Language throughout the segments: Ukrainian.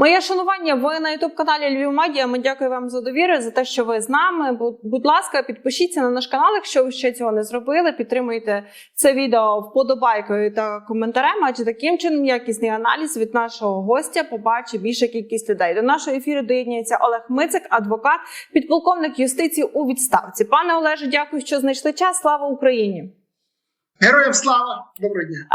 Моє шанування. Ви на youtube каналі Львів Медіа. Ми дякуємо вам за довіру, за те, що ви з нами. Будь, ласка, підпишіться на наш канал, якщо ви ще цього не зробили. Підтримуйте це відео вподобайкою та коментарем. Адже таким чином якісний аналіз від нашого гостя побачить більша кількість людей. До нашого ефіру доєднується Олег Мицик, адвокат, підполковник юстиції у відставці. Пане Олеже, дякую, що знайшли час. Слава Україні! Героям слава! Доброго дня!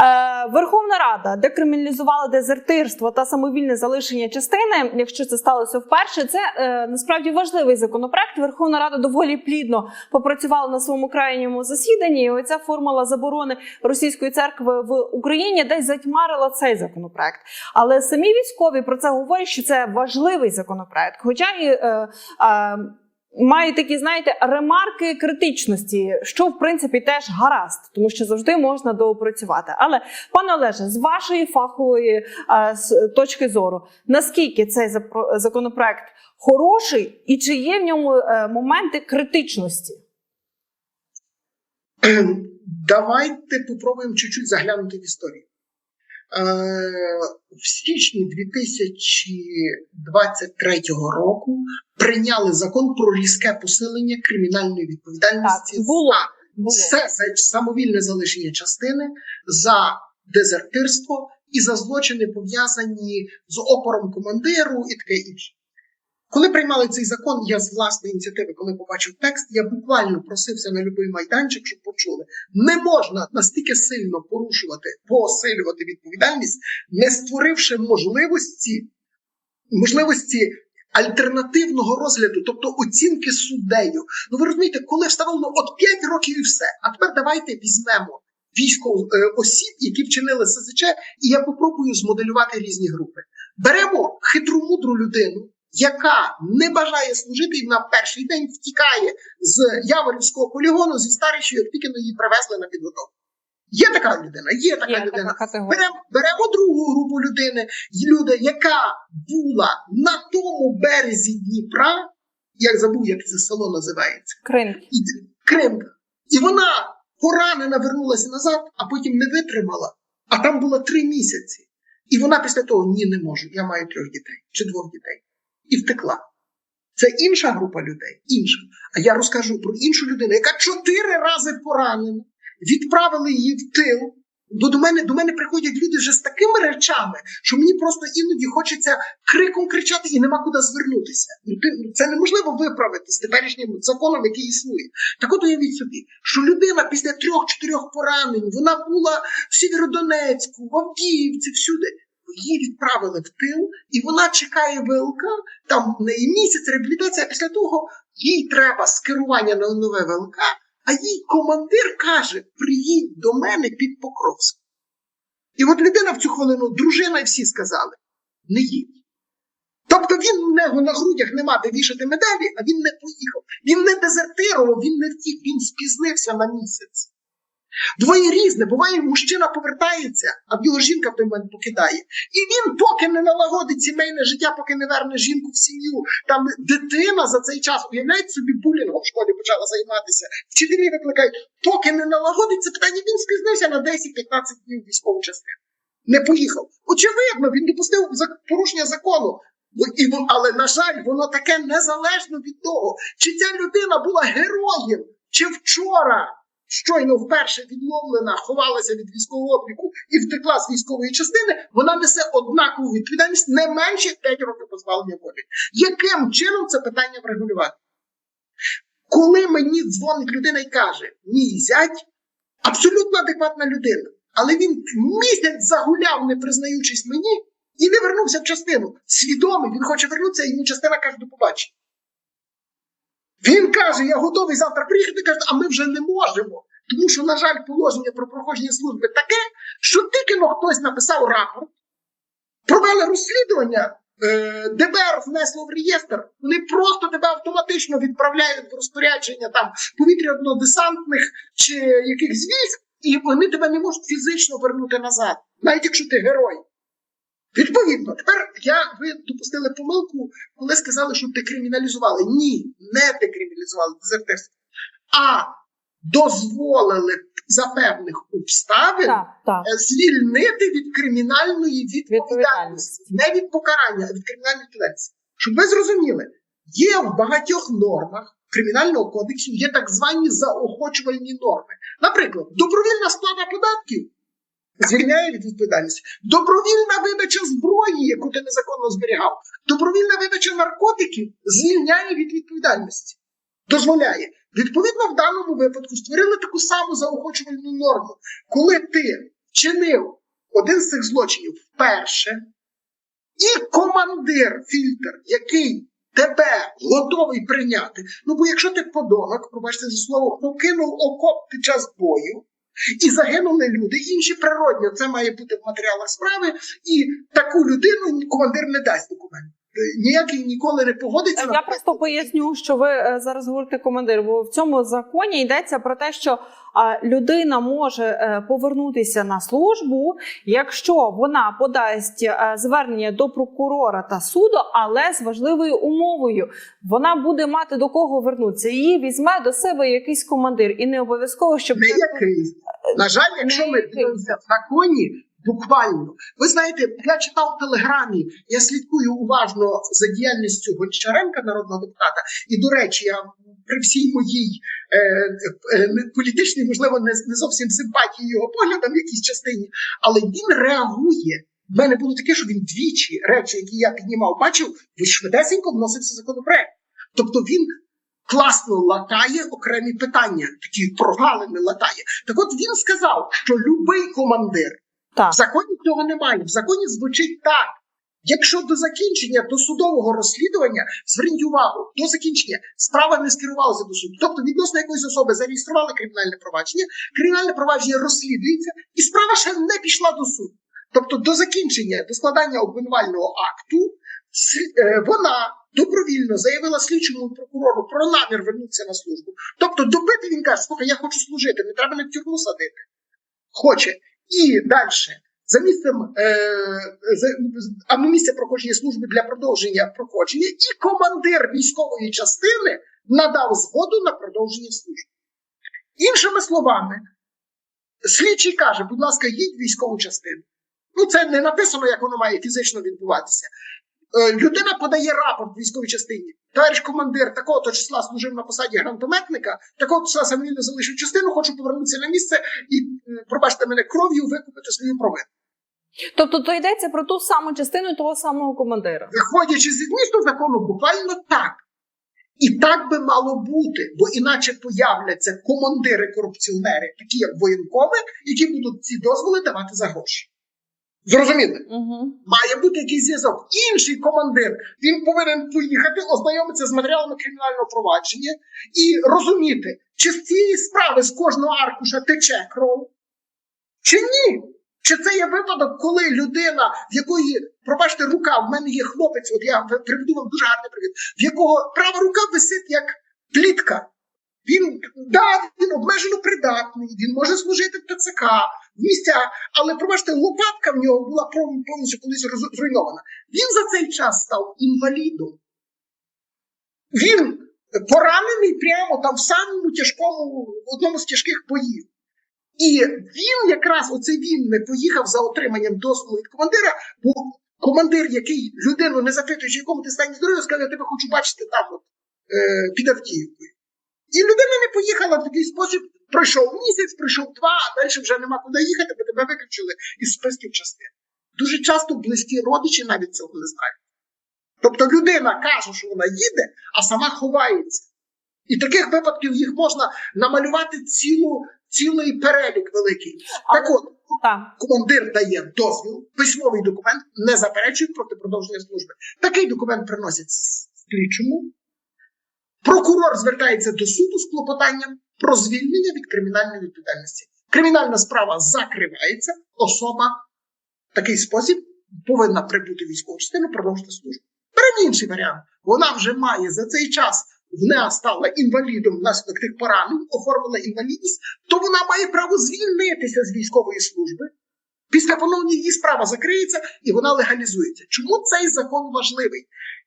Е, Верховна Рада декриміналізувала дезертирство та самовільне залишення частини. Якщо це сталося вперше, це е, насправді важливий законопроект. Верховна Рада доволі плідно попрацювала на своєму крайньому засіданні. І оця формула заборони російської церкви в Україні десь затьмарила цей законопроект. Але самі військові про це говорять, що це важливий законопроект. Хоча і е, е, має такі, знаєте, ремарки критичності, що в принципі теж гаразд, тому що завжди можна доопрацювати. Але пане Олеже, з вашої фахової е, з точки зору, наскільки цей законопроект хороший, і чи є в ньому е, моменти критичності? Давайте попробуємо чуть-чуть заглянути в історію. Е, В січні 2023 року прийняли закон про різке посилення кримінальної відповідальності Так, було. за Було. за самовільне залишення частини, за дезертирство і за злочини пов'язані з опором командиру і таке інше. Коли приймали цей закон, я з власної ініціативи, коли побачив текст, я буквально просився на будь-який майданчик, щоб почули. Не можна настільки сильно порушувати, посилювати відповідальність, не створивши можливості, можливості альтернативного розгляду, тобто оцінки суддею. Ну ви розумієте, коли встановлено от 5 років і все. А тепер давайте візьмемо військов е, осіб, які вчинили СЗЧ, і я попробую змоделювати різні групи. Беремо хитру мудру людину, яка не бажає служити і на перший день втікає з Яворівського полігону зі старищою, як тільки її привезли на підготовку. Є така людина, є така Є людина. така. Беремо, беремо другу групу людини, люди, яка була на тому березі Дніпра, як забув, як це село називається, Кринки. і Кримка. І вона поранена вернулася назад, а потім не витримала. А там було три місяці. І вона після того ні, не можу. Я маю трьох дітей чи двох дітей. І втекла. Це інша група людей. Інша. А я розкажу про іншу людину, яка чотири рази поранена, відправили її в тил. Бо до мене до мене приходять люди вже з такими речами, що мені просто іноді хочеться криком кричати і нема куди звернутися. Ну, ну, Це неможливо виправити з теперішнім законом, який існує. Так от уявіть собі, що людина після трьох-чотирьох поранень вона була в Сєвєродонецьку, в Авдіївці, всюди. Її відправили в тил, і вона чекає ВЛК, там в неї місяць реабілітація. Після того їй треба скерування на нове ВЛК, а їй командир каже: приїдь до мене під Покровськ. І от людина в цю хвилину, дружина і всі сказали: не їдь. Тобто він в нього на грудях нема де вішати медалі, а він не поїхав. Він не дезертирував, він не втік, він спізнився на місяць. Двоє різне, буває, мужчина повертається, а його жінка в той момент покидає. І він, поки не налагодить сімейне життя, поки не верне жінку в сім'ю, там дитина за цей час, уявляють собі, булінгом в школі почала займатися. Вчителі викликають, поки не налагодить це питання, він спізнився на 10-15 днів військову частину. Не поїхав. Очевидно, він допустив порушення закону. Але, на жаль, воно таке незалежно від того, чи ця людина була героєм, чи вчора щойно вперше відловлена, ховалася від військового обліку і втекла з військової частини, вона несе однакову відповідальність не менше 5 років позбавлення волі. Яким чином це питання врегулювати? Коли мені дзвонить людина і каже, мій зять абсолютно адекватна людина, але він місяць загуляв, не признаючись мені, і не вернувся в частину. Свідомий, він хоче вернутися, і йому частина каже до побачення. Він каже, я готовий завтра приїхати, каже, а ми вже не можемо. Тому що, на жаль, положення про проходження служби таке, що тільки но хтось написав рапорт, провели розслідування, е, ДБР внесло в реєстр, вони просто тебе автоматично відправляють в розпорядження там повітряно-десантних чи якихось військ, і вони тебе не можуть фізично вернути назад, навіть якщо ти герой. Відповідно, тепер я ви допустили помилку, коли сказали, що декриміналізували. Ні, не декриміналізували дезертирство, а дозволили за певних обставин Так, так. е, звільнити від кримінальної відповідальності, Відповідальності. не від покарання, а від кримінальної відповідальності. Щоб ви зрозуміли, є в багатьох нормах кримінального кодексу є так звані заохочувальні норми. Наприклад, добровільна сплата податків звільняє від відповідальності. Добровільна видача зброї, яку ти незаконно зберігав, добровільна видача наркотиків звільняє від відповідальності. Дозволяє. Відповідно, в даному випадку створили таку саму заохочувальну норму, коли ти вчинив один з цих злочинів вперше, і командир фільтр, який тебе готовий прийняти. Ну бо якщо ти подонок, пробачте за слово, покинув окоп під час бою. І загинули люди, інші природньо, це має бути в матеріалах справи, і таку людину командир не дасть документ. Е, Ніякий ніколи не погодиться. Я просто поясню, що ви е, зараз говорите командир, бо в цьому законі йдеться про те, що людина може е, повернутися на службу, якщо вона подасть е, звернення до прокурора та суду, але з важливою умовою вона буде мати до кого вернутися. Її візьме до себе якийсь командир, і не обов'язково, щоб не якийсь. На жаль, якщо ми дивимося в законі, буквально. Ви знаєте, я читав в телеграмі, я слідкую уважно за діяльністю Гончаренка, народного депутата. І до речі, я при всій моїй е, е, політичній, можливо, не, не зовсім симпатії його поглядам в якійсь частині, але він реагує. В мене було таке, що він двічі речі, які я піднімав, бачив, ви швидесенько вносився законопроект. Тобто він класно латає окремі питання, такі прогалини латає. Так от він сказав, що любий командир так. в законі цього немає. В законі звучить так. Якщо до закінчення досудового розслідування, зверніть увагу, до закінчення справа не скерувалася до суду. Тобто відносно якоїсь особи зареєстрували кримінальне провадження, кримінальне провадження розслідується, і справа ще не пішла до суду. Тобто до закінчення, до складання обвинувального акту, е, вона добровільно заявила слідчому прокурору про намір вернутися на службу. Тобто добити він каже, слухай, я хочу служити, не треба мене в тюрму садити. Хоче. І далі. За місцем е, місце проходження служби для продовження проходження, і командир військової частини надав згоду на продовження служби. Іншими словами, слідчий каже, будь ласка, їдь в військову частину. Ну, це не написано, як воно має фізично відбуватися. Е, людина подає рапорт військовій частині. Товариш командир такого то числа служив на посаді гранатометника, такого числа самовільно залишив частину, хочу повернутися на місце і, е, пробачте мене, кров'ю викупити свою провину. Тобто, то йдеться про ту саму частину того самого командира. Виходячи зі змісту закону, буквально так. І так би мало бути, бо іначе появляться командири-корупціонери, такі як воєнкоми, які будуть ці дозволи давати за гроші. Зрозуміли? Угу. Має бути якийсь зв'язок. Інший командир він повинен поїхати, ознайомитися з матеріалами кримінального провадження і розуміти, чи з цієї справи з кожного аркуша тече кров, чи ні. Чи це є випадок, коли людина, в якої, пробачте, рука, в мене є хлопець, от я приведу вам дуже гарний привід, в якого права рука висить як плітка. Він да, він обмежено придатний, він може служити в ТЦК, в місцях, але пробачте, лопатка в нього була повністю колись зруйнована. Він за цей час став інвалідом. Він поранений прямо там в самому тяжкому, в одному з тяжких боїв. І він якраз оце він не поїхав за отриманням дозволу від командира, бо командир, який людину не запитуючи, якому ти стані здоров'я, сказав, я тебе хочу бачити там от, е, під Авдіївкою. І людина не поїхала в такий спосіб, пройшов місяць, пройшов два, а далі вже нема куди їхати, бо тебе виключили із списків частин. Дуже часто близькі родичі навіть цього не знають. Тобто людина каже, що вона їде, а сама ховається. І таких випадків їх можна намалювати цілу, цілий перелік великий. Так от, командир дає дозвіл, письмовий документ, не заперечує проти продовження служби. Такий документ приносять слідчому. Прокурор звертається до суду з клопотанням про звільнення від кримінальної відповідальності. Кримінальна справа закривається, особа в такий спосіб повинна прибути в військову частину, продовжити службу. Беремо інший варіант. Вона вже має за цей час. Вона стала інвалідом внаслідок тих поранень, оформила інвалідність, то вона має право звільнитися з військової служби. Після поновлення її справа закриється і вона легалізується. Чому цей закон важливий?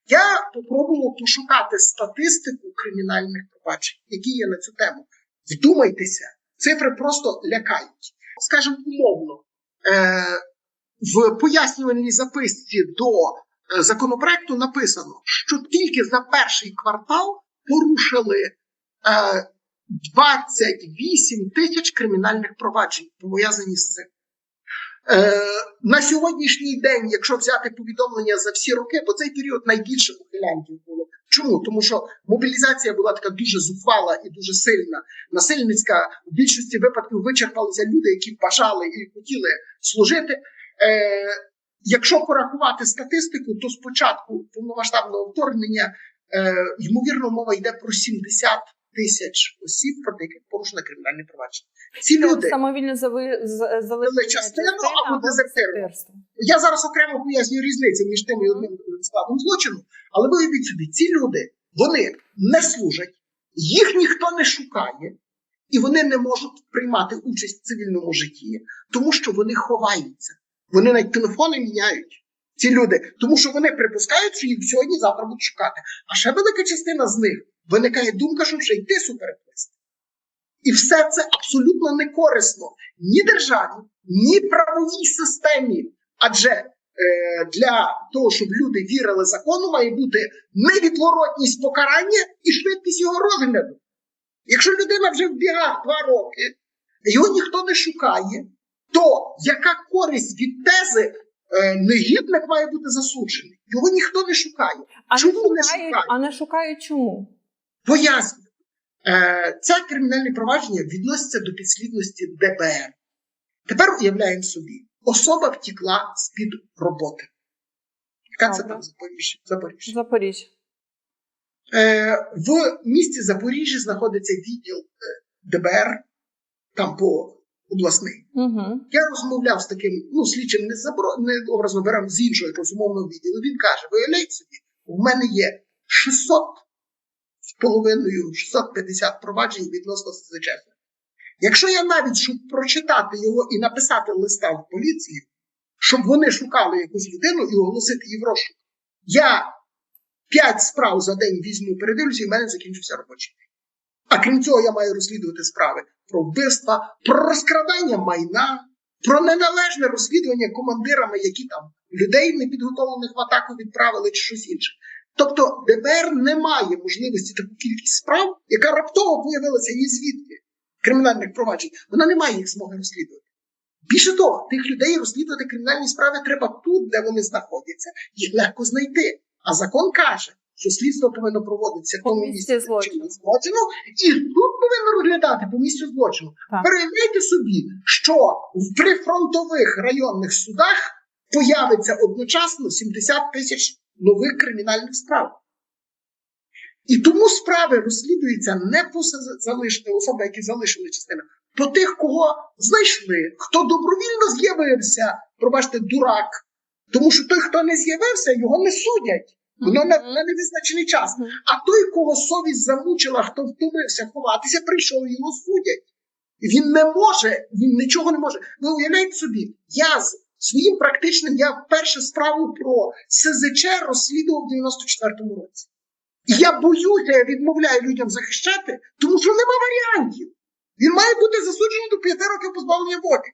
Я попробував пошукати статистику кримінальних проваджень, які є на цю тему. Вдумайтеся, цифри просто лякають. Скажімо умовно, е, в пояснювальній записці до е, законопроекту написано, що тільки за перший квартал порушили е, 28 тисяч кримінальних проваджень, пов'язані з цим. Е, на сьогоднішній день, якщо взяти повідомлення за всі роки, бо цей період найбільше ухилянтів було. Чому? Тому що мобілізація була така дуже зухвала і дуже сильна. Насильницька в більшості випадків вичерпалися люди, які бажали і хотіли служити. Е, якщо порахувати статистику, то спочатку повномасштабного вторгнення, е, ймовірно, мова йде про 70 тисяч осіб, проти яких порушено кримінальне провадження. Ці люди Самовільне зави... з- частину або дезертирство. дезертирство. Я зараз окремо пояснюю різницю між тим і одним складом злочину, але ви уявіть собі, ці люди вони не служать, їх ніхто не шукає, і вони не можуть приймати участь в цивільному житті, тому що вони ховаються. Вони навіть телефони міняють. Ці люди, тому що вони припускають, що їх сьогодні завтра будуть шукати. А ще велика частина з них виникає думка, що вже йти супереплисти. І все це абсолютно не корисно ні державі, ні правовій системі. Адже е, для того, щоб люди вірили закону, має бути невідворотність покарання і швидкість його розгляду. Якщо людина вже в бігах два роки, його ніхто не шукає, то яка користь від тези е, негідник має бути засуджений? Його ніхто не шукає. А не Чому не шукають, шукають? а не шукають чому? Поясню. Е, це кримінальне провадження відноситься до підслідності ДБР. Тепер уявляємо собі, особа втікла з-під роботи. Яка це там Запоріжжя? Запоріжжя. Запоріжжя. Е, в місті Запоріжжя знаходиться відділ е, ДБР, там по обласний. Угу. Я розмовляв з таким ну, слідчим не, забро... не образно беремо з іншого якогось умовного відділу. Він каже: виявляйте собі, у мене є 600 з половиною 650 проваджень відносно СЗЧ. Якщо я навіть щоб прочитати його і написати листа в поліцію, щоб вони шукали якусь людину і оголосити її в розшук, я 5 справ за день візьму, передивлюся, і в мене закінчився робочий день. А крім цього, я маю розслідувати справи про вбивства, про розкрадання майна, про неналежне розслідування командирами, які там людей непідготовлених в атаку відправили чи щось інше. Тобто ДБР не має можливості таку кількість справ, яка раптово появилася ні звідки кримінальних проваджень. Вона не має їх змоги розслідувати. Більше того, тих людей розслідувати кримінальні справи треба тут, де вони знаходяться, їх легко знайти. А закон каже, що слідство повинно проводитися По місці злочину. злочину, і тут повинно розглядати по місцю злочину. Так. Собі, що в прифронтових районних судах появиться одночасно 70 тисяч нових кримінальних справ. І тому справи розслідуються не по за- залишені особи, які залишили частину, по тих, кого знайшли, хто добровільно з'явився, пробачте, дурак. Тому що той, хто не з'явився, його не судять. Воно на, на невизначений час. А той, кого совість замучила, хто втомився ховатися, прийшов його судять. Він не може, він нічого не може. Ви уявляєте собі, я з своїм практичним, я першу справу про СЗЧ розслідував в 94-му році. І я боюся, я відмовляю людям захищати, тому що нема варіантів. Він має бути засуджений до 5 років позбавлення волі.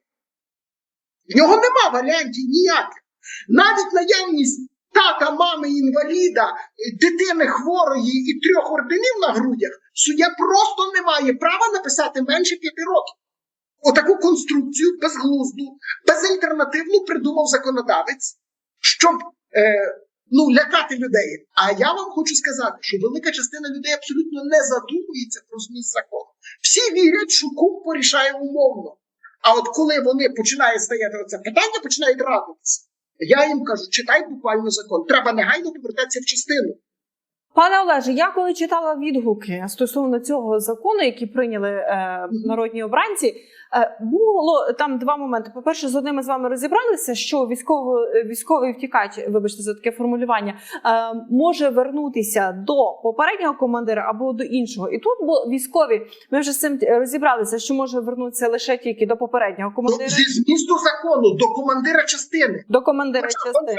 В нього нема варіантів ніяких. Навіть наявність тата, мами, інваліда, е, дитини хворої і трьох орденів на грудях, суддя просто не має права написати менше п'яти років. Отаку конструкцію безглузду, безальтернативну придумав законодавець, щоб е, ну, лякати людей. А я вам хочу сказати, що велика частина людей абсолютно не задумується про зміст закону. Всі вірять, що кум порішає умовно. А от коли вони починає стояти оце питання, починають радитися. Я їм кажу, читай буквально закон. Треба негайно повертатися в частину. Пане Олеже, я коли читала відгуки стосовно цього закону, які прийняли е, народні обранці, е, було там два моменти. По-перше, з одним з вами розібралися, що військово, військовий втікач, вибачте за таке формулювання, е, може вернутися до попереднього командира або до іншого. І тут бо військові, ми вже з цим розібралися, що може вернутися лише тільки до попереднього Ну, командира, зі змісту закону до командира частини. до командира Хоча частини.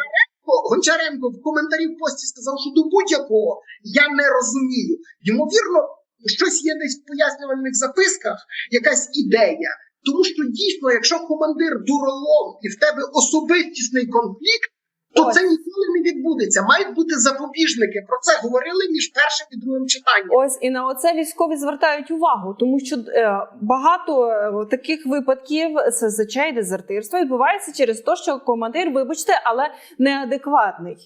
Гончаренко в коментарі в пості сказав, що до будь-якого я не розумію. Ймовірно, щось є десь в пояснювальних записках, якась ідея. Тому що дійсно, якщо командир дуролом і в тебе особистісний конфлікт, то Ось. це ніколи не відбудеться. Мають бути запобіжники. Про це говорили між першим і другим читанням. Ось і на оце військові звертають увагу, тому що е, багато е, таких випадків СЗЧ і дезертирства відбувається через те, що командир, вибачте, але неадекватний.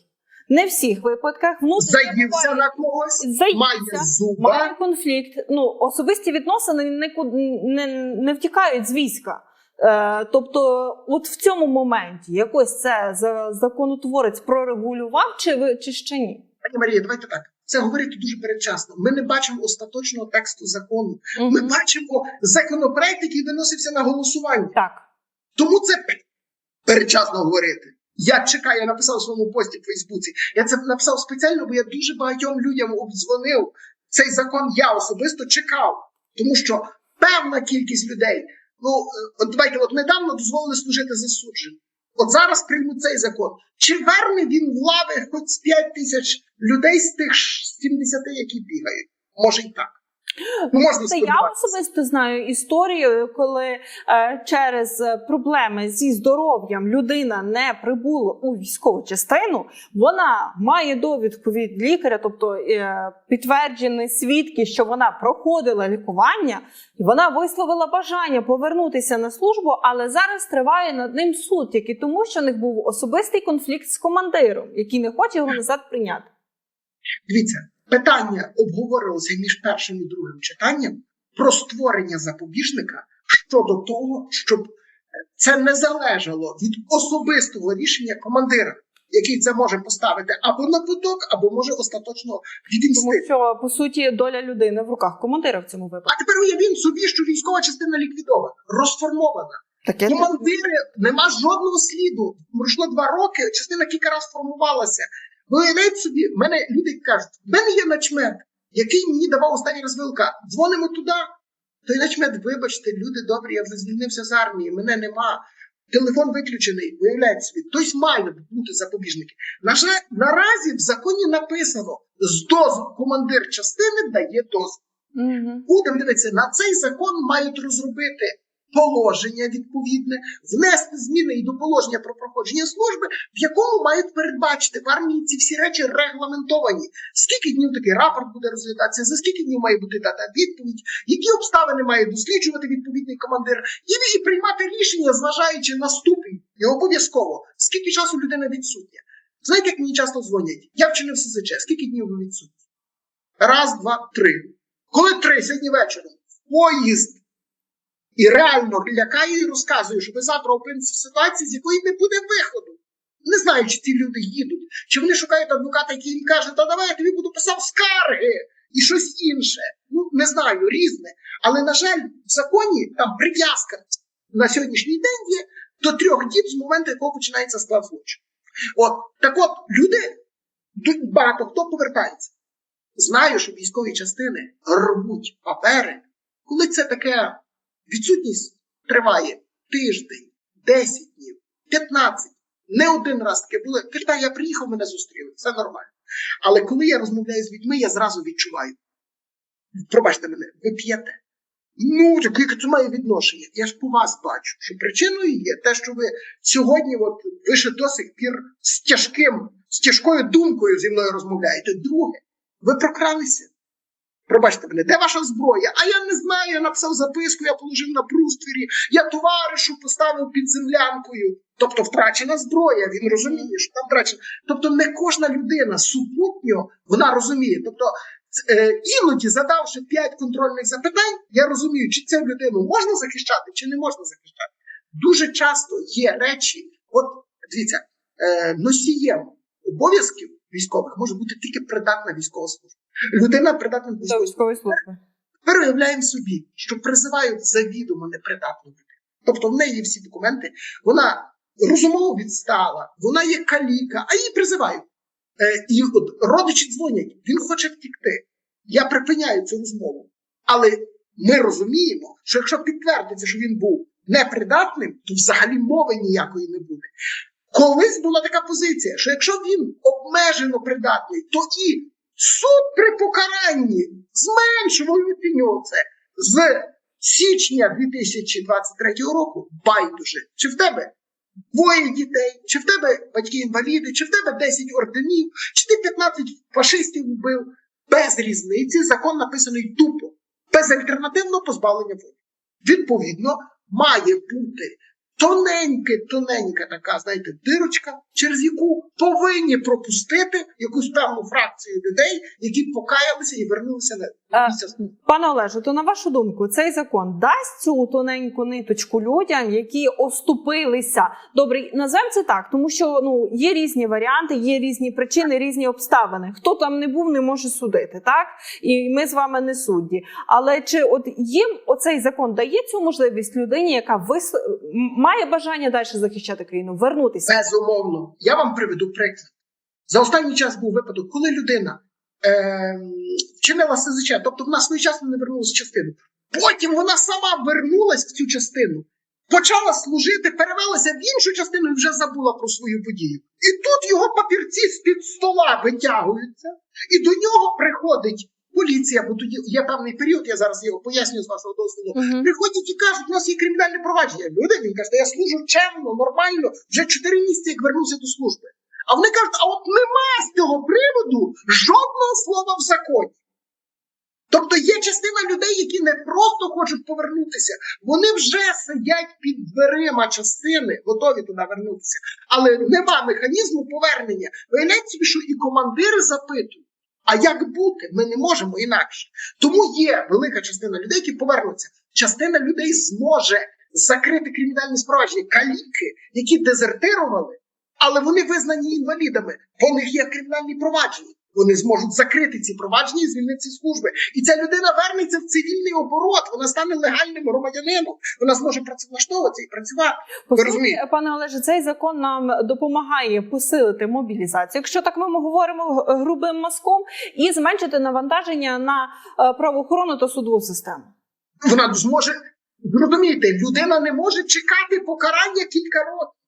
Не в всіх випадках Заївся на когось, Заївся. має зуба. має конфлікт. Ну особисті відносини нікуди не, не втікають з війська. Е, тобто, от в цьому моменті якось це законотворець прорегулював, чи ви чи ще ні? Пані Марія, давайте так. Це говорити дуже передчасно. Ми не бачимо остаточного тексту закону. Ми бачимо законопроект, який виносився на голосування. Так. Тому це передчасно говорити. Я чекаю, я написав у своєму пості в Фейсбуці. Я це написав спеціально, бо я дуже багатьом людям обдзвонив. Цей закон я особисто чекав, тому що певна кількість людей. Ну е, от давайте, от недавно дозволили служити засудженим. От зараз приймуть цей закон. Чи верне він в лави хоч з 5 тисяч людей з тих ж 70, які бігають? Може й так. Ну, можна Це я особисто знаю історію, коли е, через е, проблеми зі здоров'ям людина не прибула у військову частину. Вона має довідку від лікаря, тобто е, підтверджені свідки, що вона проходила лікування, і вона висловила бажання повернутися на службу, але зараз триває над ним суд, тільки тому, що в них був особистий конфлікт з командиром, який не хоче його назад прийняти. Дивіться, питання обговорилося між першим і другим читанням про створення запобіжника щодо того, щоб це не залежало від особистого рішення командира, який це може поставити або на поток, або може остаточно Тому що по суті доля людини в руках командира в цьому випадку. А тепер уявіть собі, що військова частина ліквідована, розформована. Таке Командири нема жодного сліду. Пройшло два роки, частина кілька разів формувалася. Ви уявляєте собі, в мене люди кажуть, в мене є начмет, який мені давав останній раз вилка. Дзвонимо туди. Той начмет, вибачте, люди добрі, я вже звільнився з армії, мене нема. Телефон виключений, виявляється собі. Тобто має бути запобіжники. На жаль, наразі в законі написано: з дозволу командир частини дає дозвіл Угу. будемо дивитися, на цей закон мають розробити положення відповідне, внести зміни і до положення про проходження служби, в якому мають передбачити в армії ці всі речі регламентовані. Скільки днів такий рапорт буде розглядатися, за скільки днів має бути дата відповідь, які обставини має досліджувати відповідний командир, і, і приймати рішення, зважаючи на ступінь, і обов'язково, скільки часу людина відсутня. Знаєте, як мені часто дзвонять? Я вчинив СЗЧ, скільки днів ви відсутні? Раз, два, три. Коли три сьогодні вечором в поїзд і реально лякаю і розказую, що ви завтра опинитеся в ситуації, з якої не буде виходу. Не знаю, чи ці люди їдуть, чи вони шукають адвоката, який їм каже, та давай я тобі буду писав скарги і щось інше. Ну не знаю, різне. Але на жаль, в законі там прив'язка на сьогоднішній день є до трьох діб з моменту, якого починається склад злочину. От так, от люди багато хто повертається. Знаю, що військові частини рвуть папери, коли це таке відсутність триває тиждень, 10 днів, 15. Не один раз таке було. Та я приїхав, мене зустріли, все нормально. Але коли я розмовляю з людьми, я зразу відчуваю. Пробачте мене, ви п'єте. Ну, яке це має відношення? Я ж по вас бачу, що причиною є те, що ви сьогодні, от ви ще до сих пір з тяжким, з тяжкою думкою зі мною розмовляєте. Друге, ви прокралися. Пробачте мене, де ваша зброя? А я не знаю, я написав записку, я положив на бруствері, я товаришу поставив під землянкою. Тобто втрачена зброя, він розуміє, що там втрачена. Тобто не кожна людина супутньо вона розуміє. Тобто, е, іноді, задавши п'ять контрольних запитань, я розумію, чи цю людину можна захищати, чи не можна захищати. Дуже часто є речі, от дивіться, е, носієм обов'язків військових може бути тільки придатна військова служба. Людина придатна до військової служби. Тепер уявляємо собі, що призивають завідомо непридатну людину. Тобто в неї є всі документи, вона розумово відстала, вона є каліка, а її призивають. Е, і от родичі дзвонять, він хоче втікти. Я припиняю цю розмову. Але ми розуміємо, що якщо підтвердиться, що він був непридатним, то взагалі мови ніякої не буде. Колись була така позиція, що якщо він обмежено придатний, то і Суд при покаранні зменшував це з січня 2023 року. Байдуже, чи в тебе двоє дітей, чи в тебе батьки інваліди, чи в тебе 10 орденів, чи ти 15 фашистів вбив. Без різниці закон написаний тупо, без альтернативного позбавлення волі. Відповідно, має бути тоненька, тоненька така, знаєте, дирочка, через яку повинні пропустити якусь певну фракцію людей, які покаялися і вернулися на Е, місце. Пане Олеже, то на вашу думку, цей закон дасть цю тоненьку ниточку людям, які оступилися. Добре, назвемо це так, тому що ну є різні варіанти, є різні причини, різні обставини. Хто там не був, не може судити, так і ми з вами не судді. Але чи от їм оцей закон дає цю можливість людині, яка вис... має бажання далі захищати країну, вернутися? Безумовно, я вам приведу приклад. За останній час був випадок, коли людина е, вчинила СЗЧ, тобто вона своєчасно не вернулася в частину. Потім вона сама вернулась в цю частину, почала служити, перевелася в іншу частину і вже забула про свою подію. І тут його папірці з-під стола витягуються, і до нього приходить поліція, бо тоді є певний період, я зараз його поясню з вашого дозволу. Угу. Приходять і кажуть, у нас є кримінальне провадження. Люди, він каже, я служу чемно, нормально, вже 4 місяці, як вернувся до служби. А вони кажуть, а от нема з цього приводу жодного слова в законі. Тобто є частина людей, які не просто хочуть повернутися, вони вже сидять під дверима частини, готові туди вернутися. Але нема механізму повернення. Виявляється що і командири запитують. А як бути? Ми не можемо інакше. Тому є велика частина людей, які повернуться. Частина людей зможе закрити кримінальні спровадження. Каліки, які дезертирували, але вони визнані інвалідами, в них є кримінальні провадження. Вони зможуть закрити ці провадження і звільнитися з служби. І ця людина вернеться в цивільний оборот. Вона стане легальним громадянином. Вона зможе працевлаштовуватися і працювати. По Ви суті, розумієте? пане Олеже, цей закон нам допомагає посилити мобілізацію, якщо так ми говоримо грубим мазком, і зменшити навантаження на е, правоохоронну та судову систему. Вона зможе зрозумієте, людина не може чекати покарання кілька років.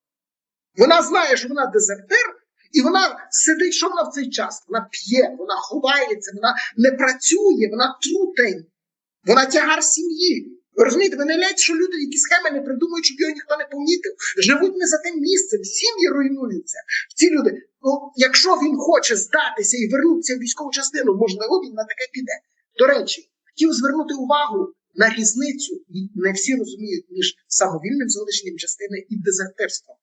Вона знає, що вона дезертир, і вона сидить, що вона в цей час? Вона п'є, вона ховається, вона не працює, вона трутень, вона тягар сім'ї. Розумієте, ви не уявляєте, що люди, які схеми не придумують, щоб його ніхто не помітив, живуть не за тим місцем, сім'ї руйнуються. Ці люди, ну якщо він хоче здатися і вернутися в військову частину, можливо, він на таке піде. До речі, хотів звернути увагу на різницю, і не всі розуміють між самовільним залишенням частини і дезертирством.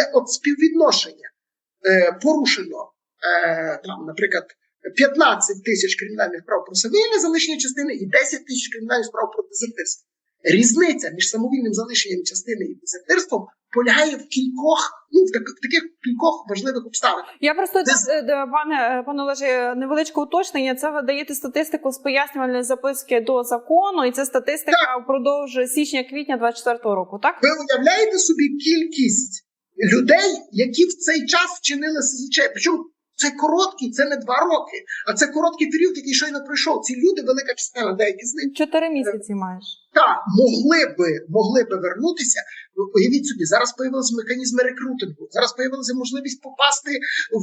Є от співвідношення порушено е, там, наприклад, 15 тисяч кримінальних прав про самовільне залишення частини і 10 тисяч кримінальних справ про дезертирство. Різниця між самовільним залишенням частини і дезертирством полягає в кількох, ну в, так- в таких кількох важливих обставинах. Я просто так, е, пане е, пане Олеже, невеличке уточнення. Це ви даєте статистику з пояснювальної записки до закону, і це статистика впродовж січня-квітня 24 року. Так Ви уявляєте собі кількість людей, які в цей час вчинили СЗЧ? Причому це короткий, це не два роки, а це короткий період, який щойно пройшов. Ці люди, велика частина, деякі з них чотири місяці маєш. так, могли би, могли би вернутися. Уявіть собі, зараз появилися механізми рекрутингу, зараз появилася можливість попасти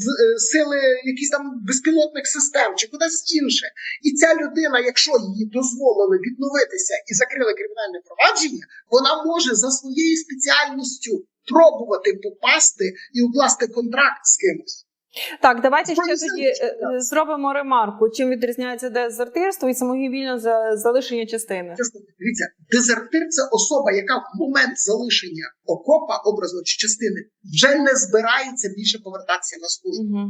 в е, сили якісь там безпілотних систем чи кудись інше. І ця людина, якщо їй дозволили відновитися і закрили кримінальне провадження, вона може за своєю спеціальністю пробувати попасти і укласти контракт з кимось. Так, давайте ще тоді е, зробимо ремарку. Чим відрізняється дезертирство і самовільне за- залишення частини? Дивіться, дезертир це особа, яка в момент залишення окопа, образно чи частини, вже не збирається більше повертатися на службу. Угу.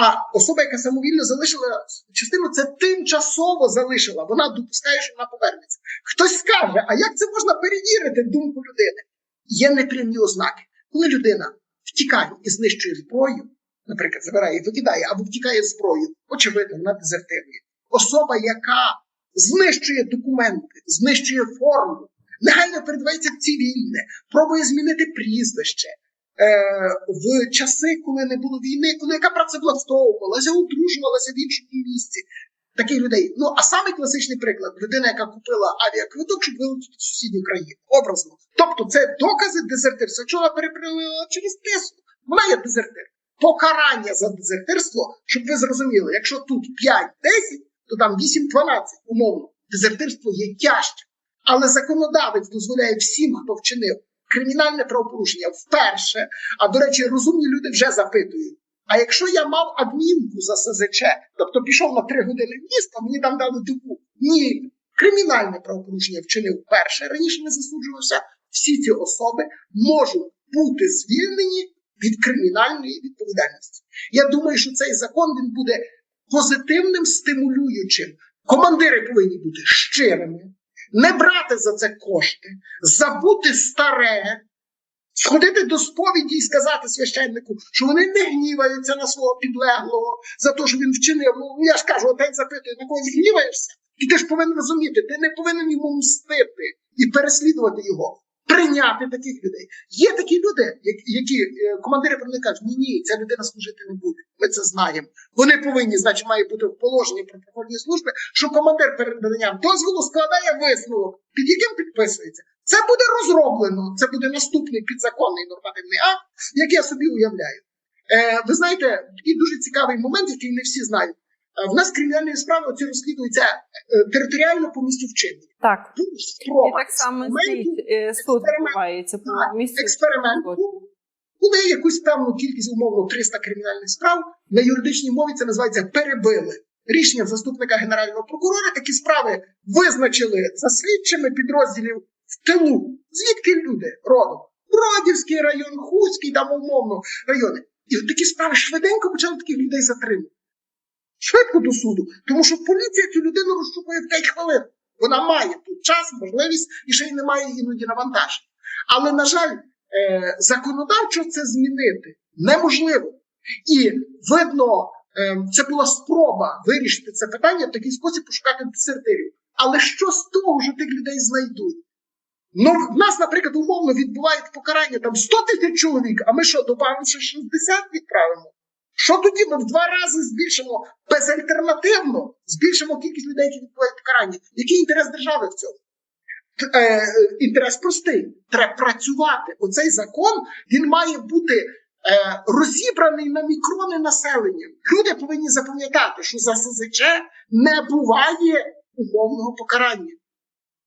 А особа, яка самовільно залишила частину, це тимчасово залишила. Вона допускає, що вона повернеться. Хтось скаже, а як це можна перевірити думку людини? Є непрямі ознаки. Коли людина втікає і знищує зброю, наприклад, забирає і викидає, або втікає зброю, очевидно, вона дезертирує. Особа, яка знищує документи, знищує форму, негайно передавається в цивільне, пробує змінити прізвище. Е, в часи, коли не було війни, коли яка працевлаштовувалася, одружувалася в іншому місці. Таких людей. Ну а самий класичний приклад людина, яка купила авіаквиток, щоб вилетіти в сусідню країну. Образно. Тобто, це докази дезертирства. Чого вона переприла через тиск? Вона є дезертир. Покарання за дезертирство, щоб ви зрозуміли, якщо тут 5-10, то там 8-12 умовно. Дезертирство є тяжче. Але законодавець дозволяє всім, хто вчинив кримінальне правопорушення вперше. А до речі, розумні люди вже запитують. А якщо я мав адмінку за СЗЧ, тобто пішов на три години в місто, мені там дали добу. Ні, кримінальне правопорушення вчинив вперше, раніше не засуджувався. Всі ці особи можуть бути звільнені від кримінальної відповідальності. Я думаю, що цей закон він буде позитивним стимулюючим. Командири повинні бути щирими, не брати за це кошти, забути старе, сходити до сповіді і сказати священнику, що вони не гніваються на свого підлеглого за те, що він вчинив. Ну я ж кажу, отець запитує, на когось гніваєшся? І ти ж повинен розуміти, ти не повинен йому мстити і переслідувати його. Прийняти таких людей. Є такі люди, які, е, командири про них кажуть, ні, ні, ця людина служити не буде. Ми це знаємо. Вони повинні, значить, має бути в положенні про служби, що командир перед наданням дозволу складає висновок, під яким підписується. Це буде розроблено. Це буде наступний підзаконний нормативний акт, як я собі уявляю. Е, ви знаєте, такий дуже цікавий момент, який не всі знають. Е, в нас кримінальні справи оці розслідуються е, територіально по місцю вчинення. Так. Був І так само експерименту, е, суд експеримент. відбувається по місцю. експеримент був. Коли якусь певну кількість, умовно 300 кримінальних справ на юридичній мові це називається перебили. Рішенням заступника генерального прокурора такі справи визначили за слідчими підрозділів в тилу. Звідки люди родом? Бродівський район, Хуцький, там умовно райони. І от такі справи швиденько почали таких людей затримувати. Швидко до суду. Тому що поліція цю людину розшукує в 5 хвилин. Вона має тут час, можливість і ще й немає іноді навантажень. Але, на жаль, е, законодавчо це змінити неможливо. І видно, е, це була спроба вирішити це питання в такий спосіб пошукати десертирів. Але що з того, що тих людей знайдуть? Ну, в нас, наприклад, умовно відбувають покарання там 100 тисяч чоловік, а ми що, добавимо ще 60 відправимо? Що тоді ми в два рази збільшимо безальтернативно, збільшимо кількість людей, які відбувають покарання? Який інтерес держави в цьому? Е, інтерес простий. Треба працювати. Оцей закон він має бути е, розібраний на мікрони населення. Люди повинні запам'ятати, що за СЗЧ не буває умовного покарання.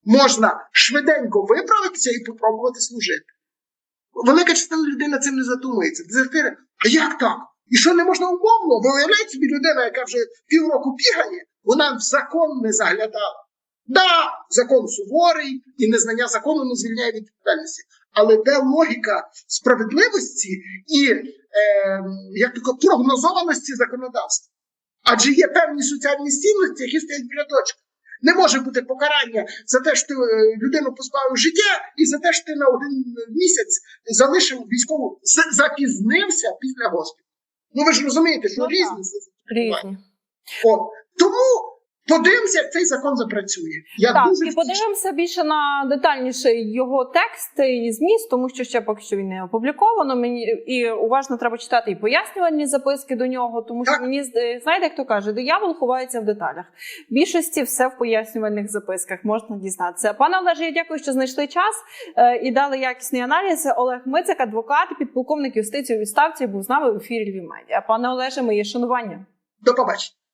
Можна швиденько виправитися і попробувати служити. Велика частина людей над цим не задумується. Дезертири, а як так? І що не можна умовно? Ви уявляєте собі людина, яка вже півроку бігає, вона в закон не заглядала. Да, закон суворий, і незнання закону не звільняє від відповідальності. Але де логіка справедливості і е, як тако, прогнозованості законодавства? Адже є певні соціальні цінності, які стоять в рядочку. Не може бути покарання за те, що ти е, людину позбавив життя, і за те, що ти на один місяць залишив військову, запізнився після госпіталю. Ну ви ж розумієте, що Ну, різні Різні. От. Тому подивимося, як цей закон запрацює. Я Так, дуже і подивимося більше на детальніше його текст і зміст, тому що ще поки що він не опубліковано. Мені і уважно треба читати і пояснювальні записки до нього, тому що мені знаєте, як то каже, диявол ховається в деталях. В більшості все в пояснювальних записках можна дізнатися. Пане Олеже, я дякую, що знайшли час е, і дали якісний аналіз. Олег Мицик, адвокат, підполковник юстиції у відставці, був з нами в ефірі Львів Медіа. Пане Олеже, моє шанування. до побачення.